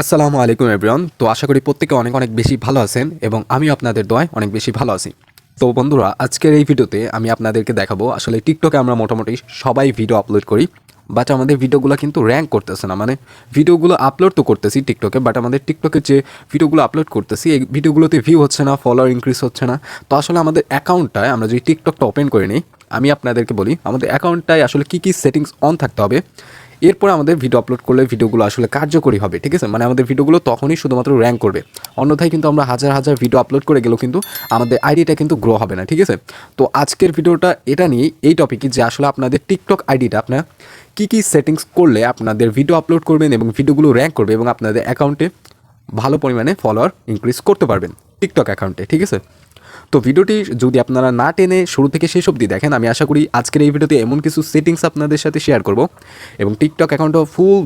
আসসালামু আলাইকুম এভরিওয়ান তো আশা করি প্রত্যেকে অনেক অনেক বেশি ভালো আছেন এবং আমি আপনাদের দোয়ায় অনেক বেশি ভালো আছি। তো বন্ধুরা, আজকের এই ভিডিওতে আমি আপনাদেরকে দেখাবো, আসলে টিকটকে আমরা মোটামুটি সবাই ভিডিও আপলোড করি বাট আমাদের ভিডিওগুলো কিন্তু র্যাঙ্ক করতেছে না। মানে ভিডিওগুলো আপলোড তো করতেছি টিকটকে বাট আমাদের টিকটকে যে ভিডিওগুলো আপলোড করতেছি, এই ভিডিওগুলোতে ভিউ হচ্ছে না ফলোয়ার ইনক্রিজ হচ্ছে না। তো আসলে আমাদের অ্যাকাউন্টটায় আমরা যদি টিকটকটা ওপেন করে নিই, আমি আপনাদেরকে বলি, আমাদের অ্যাকাউন্টটায় আসলে কী কী সেটিংস অন থাকতে হবে এরপর আমাদের ভিডিও আপলোড করলে ভিডিওগুলো আসলে কার্যকরী হবে, ঠিক আছে? মানে আমাদের ভিডিওগুলো তখনই শুধুমাত্র র্যাঙ্ক করবে। অন্যথায় কিন্তু আমরা হাজার হাজার ভিডিও আপলোড করে গেলেও কিন্তু আমাদের আইডিটা কিন্তু গ্রো হবে না, ঠিক আছে? তো আজকের ভিডিওটা এটা নিয়েই এই টপিকই যে আসলে আপনাদের টিকটক আইডিটা আপনার কী কী সেটিংস করলে আপনাদের ভিডিও আপলোড করবেন এবং ভিডিওগুলো র্যাঙ্ক করবে এবং আপনাদের অ্যাকাউন্টে ভালো পরিমাণে ফলোয়ার ইনক্রিজ করতে পারবেন টিকটক অ্যাকাউন্টে ঠিক আছে? তো ভিডিওটি যদি আপনারা না টেনে শুরু থেকে শেষ অবধি দেখেন, আমি আশা করি আজকের এই ভিডিওতে এমন কিছু সেটিংস আপনাদের সাথে শেয়ার করব এবং টিকটক অ্যাকাউন্টও ফুল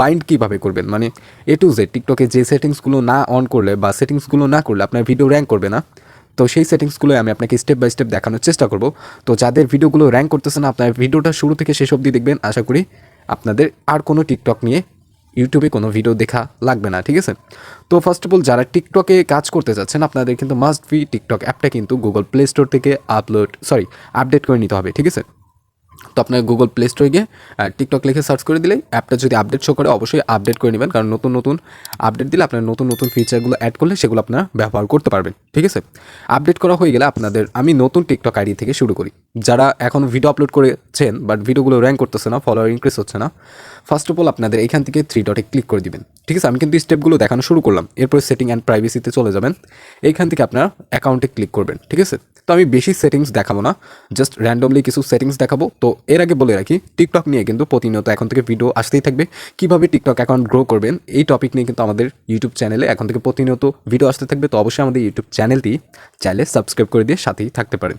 বাইন্ড কীভাবে করবেন? মানে এ টু জেড টিকটকে যে সেটিংসগুলো না অন করলে বা সেটিংসগুলো না করলে আপনার ভিডিও র্যাঙ্ক করবে না। তো সেই সেটিংসগুলো আমি আপনাকে স্টেপ বাই স্টেপ দেখানোর চেষ্টা করব। তো যাদের ভিডিওগুলো র্যাঙ্ক করতেছে না, আপনার ভিডিওটা শুরু থেকে শেষ অবধি দেখবেন। আশা করি আপনাদের আর কোনো টিকটক নিয়ে ইউটিউবে কোনো ভিডিও দেখা লাগবে না, ঠিক আছে? তো ফার্স্ট অফ অল যারা টিকটকে কাজ করতে যাচ্ছেন, আপনাদের কিন্তু মাস্ট বি টিকটক অ্যাপটা কিন্তু গুগল প্লে স্টোর থেকে আপলোড সরি আপডেট করে নিতে হবে, ঠিক আছে? তো আপনার গুগল প্লে স্টোরে গিয়ে টিকটক লিখে সার্চ করে দিলেই অ্যাপটা যদি আপডেট শো করে, অবশ্যই আপডেট করে নেবেন। কারণ নতুন নতুন আপডেট দিলে আপনার নতুন নতুন ফিচারগুলো অ্যাড করলে সেগুলো আপনারা ব্যবহার করতে পারবেন। ঠিক আছে? আপডেট করা হয়ে গেলে আপনাদের আমি নতুন টিকটক আইডি থেকে শুরু করি। যারা এখন ভিডিও আপলোড করেছেন বাট ভিডিওগুলো র্যাঙ্ক করতেছে না ফলোয়ার ইনক্রিজ হচ্ছে না ফার্স্ট অফ অল আপনাদের এখান থেকে থ্রি ডটে ক্লিক করে দিবেন। ঠিক আছে? আমি কিন্তু স্টেপগুলো দেখানো শুরু করলাম। এরপর সেটিং অ্যান্ড প্রাইভেসিতে চলে যাবেন। এইখান থেকে আপনার অ্যাকাউন্টে ক্লিক করবেন। ঠিক আছে? তো আমি বেশি সেটিংস দেখাবো না জাস্ট র্যান্ডমলি কিছু সেটিংস দেখাবো। তো এর আগে বলে রাখি টিকটক নিয়ে কিন্তু প্রতিনিয়ত এখন থেকে ভিডিও আসতেই থাকবে। কীভাবে টিকটক অ্যাকাউন্ট গ্রো করবেন, এই টপিক নিয়ে কিন্তু আমাদের ইউটিউব চ্যানেলে এখন থেকে প্রতিনিয়ত ভিডিও আসতে থাকবে। তো অবশ্যই আমাদের ইউটিউব চ্যানেলটি চাইলে সাবস্ক্রাইব করে দিয়ে সাথেই থাকতে পারেন।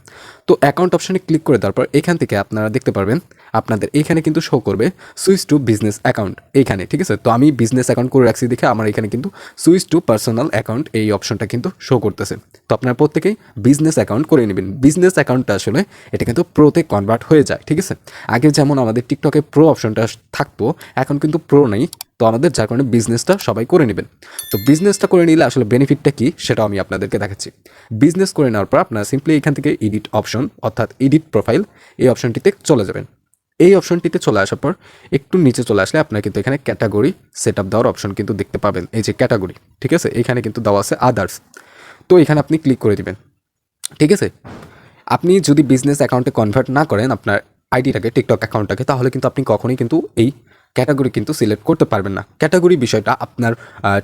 তো অ্যাকাউন্ট অপশানে ক্লিক করে তারপর এখান থেকে আপনারা দেখতে পারবেন, আপনাদের এখানে কিন্তু শো করবে সুইচ টু বিজনেস অ্যাকাউন্ট এইখানে, ঠিক আছে? তো আমি বিজনেস অ্যাকাউন্ট করে রাখছি দেখে আমার এখানে কিন্তু সুইচ টু পার্সোনাল অ্যাকাউন্ট এই অপশনটা কিন্তু শো করতেছে। তো আপনারা প্রত্যেকেই বিজনেস অ্যাকাউন্ট করে নেবেন। বিজনেস অ্যাকাউন্টটা আসলে এটা কিন্তু প্রোতে কনভার্ট হয়ে যায়, ঠিক আছে? আগে যেমন আমাদের টিকটকে প্রো অপশনটা থাকতো, এখন কিন্তু প্রো নেই। তো আমাদের যার কারণে বিজনেসটা সবাই করে নেবেন। তো বিজনেসটা করে নিলে আসলে বেনিফিটটা কী সেটাও আমি আপনাদেরকে দেখাচ্ছি। বিজনেস করে নেওয়ার পর আপনারা সিম্পলি এখান থেকে এডিট অপশন অর্থাৎ এডিট প্রোফাইল এই অপশনটিতে চলে যাবেন। এই অপশনটিতে চলে আসার পর একটু নিচে চলে আসলে আপনার কিন্তু এখানে ক্যাটাগরি সেট আপ দেওয়ার অপশন কিন্তু দেখতে পাবেন। এই যে ক্যাটাগরি ঠিক আছে? এখানে কিন্তু দেওয়া আছে আদার্স তো এখানে আপনি ক্লিক করে দিবেন। ঠিক আছে? আপনি যদি বিজনেস অ্যাকাউন্টে কনভার্ট না করেন আপনার আইডিটাকে, টিকটক অ্যাকাউন্টটাকে, তাহলে কিন্তু আপনি কখনোই কিন্তু এই ক্যাটাগরি কিন্তু সিলেক্ট করতে পারবেন না। ক্যাটাগরি বিষয়টা, আপনার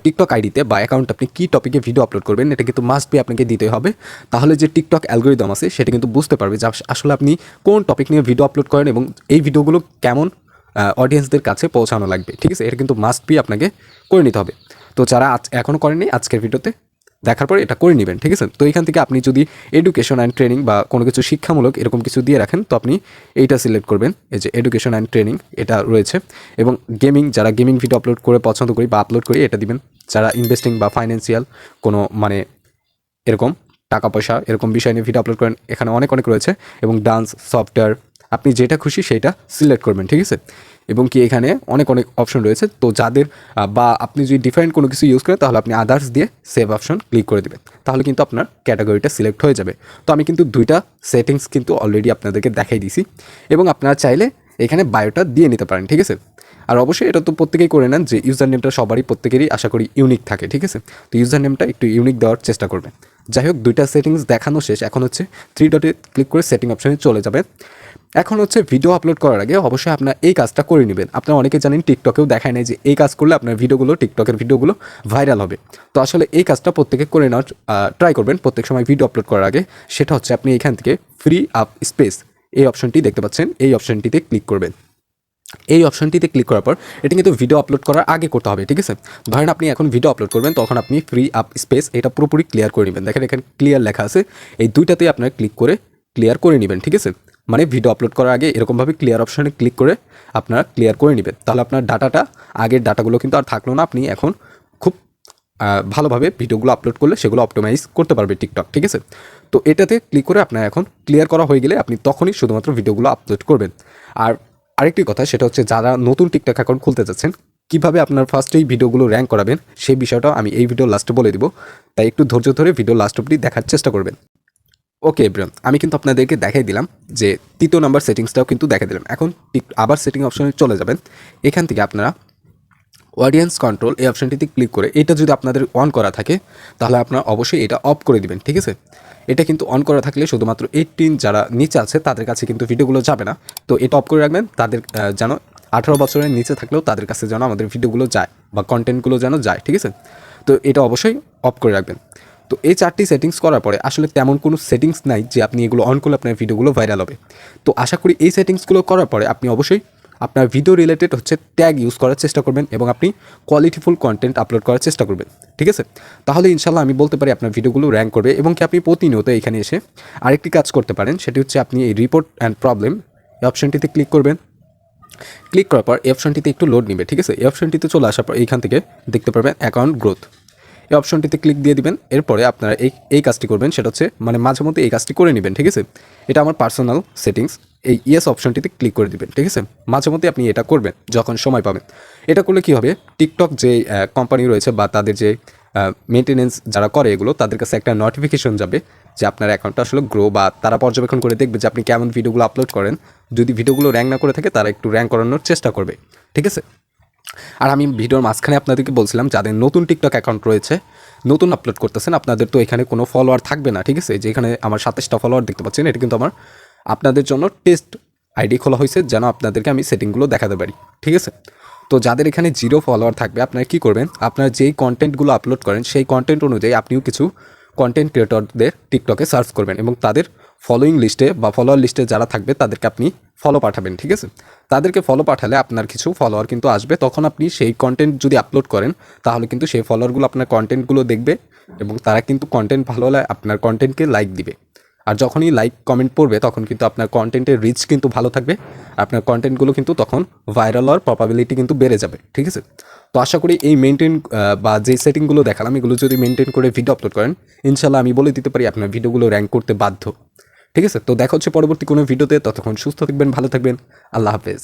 টিকটক আইডিতে বা অ্যাকাউন্ট আপনি কী টপিকে ভিডিও আপলোড করবেন, এটা কিন্তু মাস্ট বি আপনাকে দিতে হবে। তাহলে যে টিকটক অ্যালগোরিদম আছে, সেটা কিন্তু বুঝতে পারবে যে আসলে আপনি কোন টপিক নিয়ে ভিডিও আপলোড করেন এবং এই ভিডিওগুলো কেমন অডিয়েন্সদের কাছে পৌঁছানো লাগবে। ঠিক আছে? এটা কিন্তু মাস্ট বি আপনাকে করে নিতে হবে। তো যারা আজ এখনও করেনি আজকের ভিডিওতে দেখার পর এটা করে নেবেন, ঠিক আছে? তো এখান থেকে আপনি যদি এডুকেশন অ্যান্ড ট্রেনিং বা কোনো কিছু শিক্ষামূলক এরকম কিছু দিয়ে রাখেন, তো আপনি এইটা সিলেক্ট করবেন, এই যে এডুকেশন অ্যান্ড ট্রেনিং এটা রয়েছে। এবং গেমিং যারা গেমিং ভিডিও আপলোড করে পছন্দ করি বা আপলোড করি, এটা দিবেন। যারা ইনভেস্টিং বা ফাইন্যান্সিয়াল কোনো মানে এরকম টাকা পয়সা এরকম বিষয় নিয়ে ভিডিও আপলোড করেন, এখানে অনেক অনেক রয়েছে। এবং ডান্স সফটওয়্যার আপনি যেটা খুশি সেইটা সিলেক্ট করবেন, ঠিক আছে? এবং কি এখানে অনেক অনেক অপশন রয়েছে। তো যাদের বা আপনি যদি ডিফারেন্ট কোনো কিছু ইউজ করেন, তাহলে আপনি আদার্স দিয়ে সেভ অপশন ক্লিক করে দেবেন। তাহলে কিন্তু আপনার ক্যাটাগরিটা সিলেক্ট হয়ে যাবে। তো আমি কিন্তু দুইটা সেটিংস কিন্তু অলরেডি আপনাদেরকে দেখাই দিয়েছি। এবং আপনারা চাইলে এখানে বায়োটা দিয়ে নিতে পারেন, ঠিক আছে? আর অবশ্যই এটা তো প্রত্যেকেই করে নেন যে ইউজার নেমটা সবারই, প্রত্যেকেরই আশা করি ইউনিক থাকে, ঠিক আছে? তো ইউজার নেমটা একটু ইউনিক দেওয়ার চেষ্টা করবেন। যাই হোক, দুইটা সেটিংস দেখানো শেষ। এখন হচ্ছে থ্রি ডটে ক্লিক করে সেটিং অপশনে চলে যাবে এখন হচ্ছে ভিডিও আপলোড করার আগে অবশ্যই আপনার এই কাজটা করে নেবেন। আপনারা অনেকে জানেন টিকটকেও দেখায় নাই যে এই কাজ করলে আপনার ভিডিওগুলো টিকটকের ভিডিওগুলো ভাইরাল হবে। তো আসলে এই কাজটা প্রত্যেকে করে নেওয়ার ট্রাই করবেন প্রত্যেক সময় ভিডিও আপলোড করার আগে। সেটা হচ্ছে আপনি এখান থেকে ফ্রি আপ স্পেস এই অপশনটি দেখতে পাচ্ছেন। এই অপশনটিতে ক্লিক করবেন। এই অপশনটিতে ক্লিক করার পর এটা কিন্তু ভিডিও আপলোড করার আগে করতে হবে, ঠিক আছে? ধরেন আপনি এখন ভিডিও আপলোড করবেন, তখন আপনি ফ্রি আপ স্পেস এটা পুরোপুরি ক্লিয়ার করে নেবেন। দেখেন এখানে ক্লিয়ার লেখা আছে। এই দুইটাতেই আপনার ক্লিক করে ক্লিয়ার করে নেবেন, ঠিক আছে? মানে ভিডিও আপলোড করার আগে এরকমভাবে ক্লিয়ার অপশানে ক্লিক করে আপনারা ক্লিয়ার করে নেবেন। তাহলে আপনার ডাটাটা আগের ডাটাগুলো কিন্তু আর থাকল না। আপনি এখন খুব ভালোভাবে ভিডিওগুলো আপলোড করলে সেগুলো অপটোমাইজ করতে পারবে টিকটক ঠিক আছে? তো এটাতে ক্লিক করে আপনার এখন ক্লিয়ার করা হয়ে গেলে আপনি তখনই শুধুমাত্র ভিডিওগুলো আপলোড করবেন। আর আরেকটি কথা, সেটা হচ্ছে যারা নতুন টিকটক অ্যাকাউন্ট খুলতে যাচ্ছেন, কীভাবে আপনার ফার্স্টেই ভিডিওগুলো র্যাঙ্ক করাবেন সেই বিষয়টাও আমি এই ভিডিও লাস্টে বলে দিব। তাই একটু ধৈর্য ধরে ভিডিও লাস্ট অবধি দেখার চেষ্টা করবেন। ওকে এব্রাম আমি কিন্তু আপনাদেরকে দেখাই দিলাম যে তৃতীয় নাম্বার সেটিংসটাও কিন্তু দেখা দিলাম। এখন আবার সেটিং অপশনে চলে যাবেন। এখান থেকে আপনারা অডিয়েন্স কন্ট্রোল এই অপশনটিতে ক্লিক করে এটা যদি আপনাদের অন করা থাকে, তাহলে আপনারা অবশ্যই এটা অফ করে দিবেন, ঠিক আছে? এটা কিন্তু অন করা থাকলে শুধুমাত্র এইটিন যারা নিচে আছে, তাদের কাছে কিন্তু ভিডিওগুলো যাবে না। তো এটা অফ করে রাখবেন, তাদের যেন আঠারো বছরের নিচে থাকলেও তাদের কাছে যেন আমাদের ভিডিওগুলো যায় বা কন্টেন্টগুলো যেন যায়, ঠিক আছে? তো এটা অবশ্যই অফ করে রাখবেন। তো এই চারটি সেটিংস করার পরে আসলে তেমন কোনো সেটিংস নাই যে আপনি এগুলো অন করলে আপনার ভিডিওগুলো ভাইরাল হবে। তো আশা করি এই সেটিংসগুলো করার পরে আপনি অবশ্যই আপনার ভিডিও রিলেটেড হচ্ছে ট্যাগ ইউজ করার চেষ্টা করবেন এবং আপনি কোয়ালিটিফুল কন্টেন্ট আপলোড করার চেষ্টা করবেন, ঠিক আছে? তাহলে ইনশাল্লাহ আমি বলতে পারি আপনার ভিডিওগুলো র্যাঙ্ক করবে এবং কি আপনি প্রতিনিয়ত এখানে এসে আরেকটি কাজ করতে পারেন, সেটি হচ্ছে আপনি এই রিপোর্ট অ্যান্ড প্রবলেম এই অপশনটিতে ক্লিক করবেন। ক্লিক করার পর এই অপশনটিতে একটু লোড নেবে, ঠিক আছে? এই অপশনটিতে চলে আসার পর এইখান থেকে দেখতে পারবেন অ্যাকাউন্ট গ্রোথ এই অপশনটিতে ক্লিক দিয়ে দিবেন। এরপরে আপনারা এই এই কাজটি করবেন, সেটা হচ্ছে মানে মাঝে মধ্যে এই কাজটি করে নেবেন, ঠিক আছে? এটা আমার পার্সোনাল সেটিংস এই ইয়েস অপশনটিতে ক্লিক করে দিবেন, ঠিক আছে? মাঝে মধ্যে আপনি এটা করবেন, যখন সময় পাবেন। এটা করলে কি হবে? টিকটক যে কোম্পানি রয়েছে বা তাদের যে মেনটেনেন্স যারা করে এগুলো, তাদের কাছে একটা নোটিফিকেশন যাবে যে আপনার অ্যাকাউন্টটা আসলে গ্রো বা তারা পর্যবেক্ষণ করে দেখবে যে আপনি কেমন ভিডিওগুলো আপলোড করেন। যদি ভিডিওগুলো র্যাঙ্ক না করে থাকে, তারা একটু র্যাঙ্ক করানোর চেষ্টা করবে, ঠিক আছে? আর আমি ভিডিওর মাঝখানে আপনাদেরকে বলছিলাম, যাদের নতুন টিকটক অ্যাকাউন্ট রয়েছে, নতুন আপলোড করতেছেন, আপনাদের তো এখানে কোনো ফলোয়ার থাকবে না, ঠিক আছে? যেখানে আমার সাতাশটা ফলোয়ার দেখতে পাচ্ছেন, এটা কিন্তু আমার আপনাদের জন্য টেস্ট আইডি খোলা হয়েছে, যেন আপনাদেরকে আমি সেটিংগুলো দেখাতে পারি, ঠিক আছে? তো যাদের এখানে জিরো ফলোয়ার থাকবে, আপনারা কী করবেন? আপনারা যেই কন্টেন্টগুলো আপলোড করেন, সেই কন্টেন্ট অনুযায়ী আপনিও কিছু কন্টেন্ট ক্রিয়েটরদের টিকটকে সার্চ করবেন এবং তাদের ফলোয়িং লিস্টে বা ফলোয়ার লিস্টে যারা থাকবে, তাদেরকে আপনি ফলো পাঠাবেন, ঠিক আছে? তাদেরকে ফলো পাঠালে আপনার কিছু ফলোয়ার কিন্তু আসবে। তখন আপনি সেই কন্টেন্ট যদি আপলোড করেন, তাহলে কিন্তু সেই ফলোয়ারগুলো আপনার কন্টেন্টগুলো দেখবে এবং তারা কিন্তু কন্টেন্ট ভালো হলে আপনার কন্টেন্টকে লাইক দিবে। আর যখনই লাইক কমেন্ট পড়বে, তখন কিন্তু আপনার কন্টেন্টের রিচ কিন্তু ভালো থাকবে। আপনার কন্টেন্টগুলো কিন্তু তখন ভাইরাল হওয়ার প্রবাবিলিটি কিন্তু বেড়ে যাবে, ঠিক আছে? তো আশা করি এই মেনটেন বা যে সেটিংগুলো দেখালাম, এগুলো যদি মেনটেন করে ভিডিও আপলোড করেন ইনশাল্লাহ আমি বলে দিতে পারি আপনার ভিডিওগুলো র্যাঙ্ক করতে বাধ্য। ঠিক আছে? তো দেখা হচ্ছে পরবর্তী কোনো ভিডিওতে। ততক্ষণ সুস্থ থাকবেন, ভালো থাকবেন। আল্লাহ হাফেজ।